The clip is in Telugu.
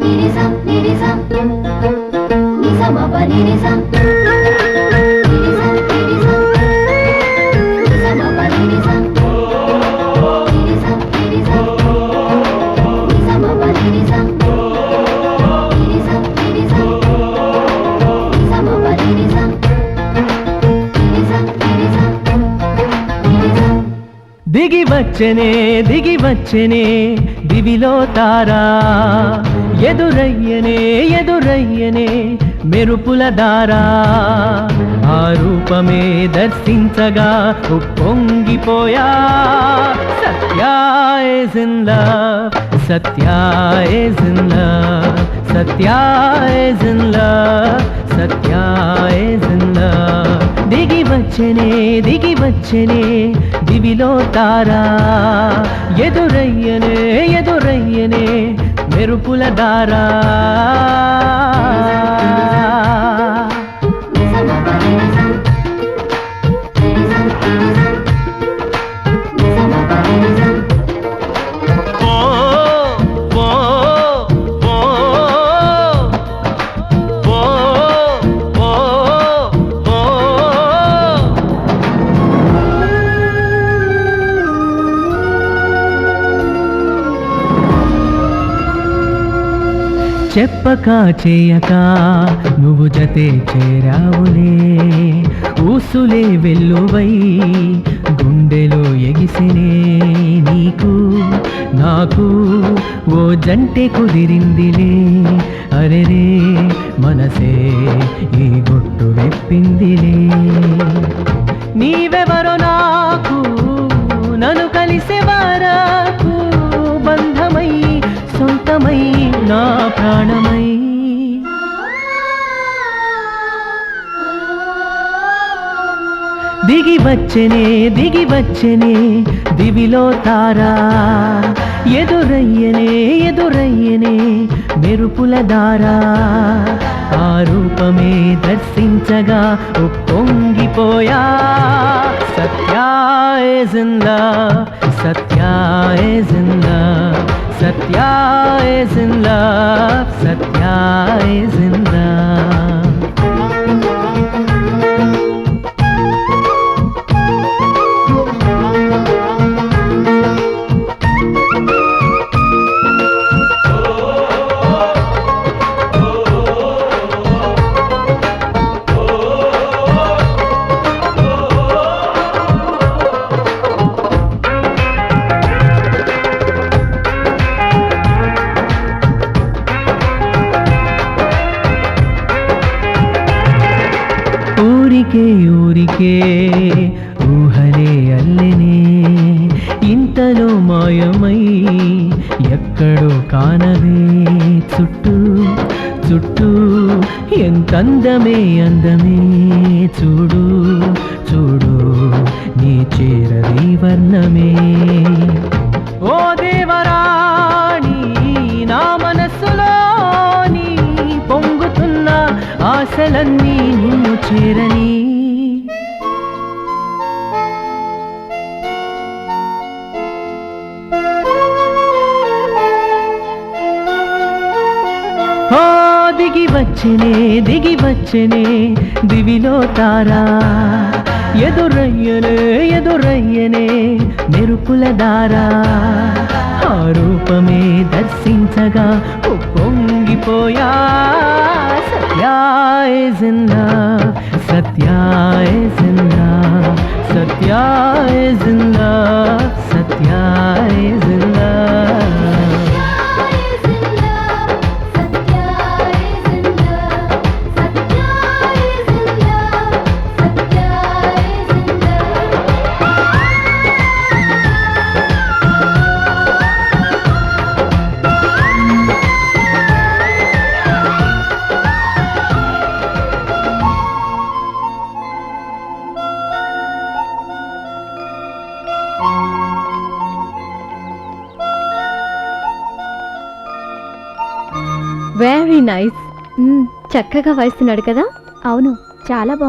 నిరిసం నిరిసం నిసమప నిరిసం నిరిసం వచ్చనే దిగి వచ్చనే దివిలో తారా. ఎదురయ్యనే ఎదురయ్యనే మెరుపుల దారా. ఆ రూపమే దర్శించగా ఉప్పొంగిపోయా. సత్యాయ జిందా సత్యాయ జిందా సత్యాయ జిందా సత్యాయ జిందా వచ్చనే దిగి వచ్చనే దివిలో తారా. ఎదురయ్యనే ఎదురయ్యనే మెరుపుల దారా. చెప్పక చేయక నువ్వు జతే చేరావులే. ఊసులే వెల్లువై గుండెలో ఎగిసినే నీకు నాకు ఓ జంటే కుదిరిందిలే. అరెరే మనసే ఈ గుట్టు వెప్పిందిలే. నీవెవరో నాకు నన్ను కలిసే దిగి వచ్చనే దిగి వచ్చనే దివిలో తారా. ఎదురయ్యనే ఎదురయ్యనే మెరుపుల దారా. ఆ రూపమే దర్శించగా ఉప్పొంగిపోయా. సత్యాయ జిందా సత్యాయ జిందా సత్యాయ జిందా సత్యాయ జిందా ఊరికే ఊరికే ఊహలే అల్లెనే. ఇంతలో మాయమై ఎక్కడో కానవే. చుట్టూ చుట్టూ ఎంతందమే అందమే. చూడు చూడు నీ చేరది వర్ణమే. ఆశలన్నీ నిన్ను చేరని. దిగి వచ్చనే దిగి వచ్చనే దివిలో తారా. ఎదురయ్యనే ఎదురయ్యనే మెరుపుల దారా. ఆ రూపమే దర్శించగా పొంగిపోయా సత్యాయ జిందా సత్యాయ జిందా సత్యాయ జిందా సత్యాయ వెరీ నైస్ hmm, చక్కగా వాయిస్తున్నాడు కదా? అవును చాలా బాగుంది.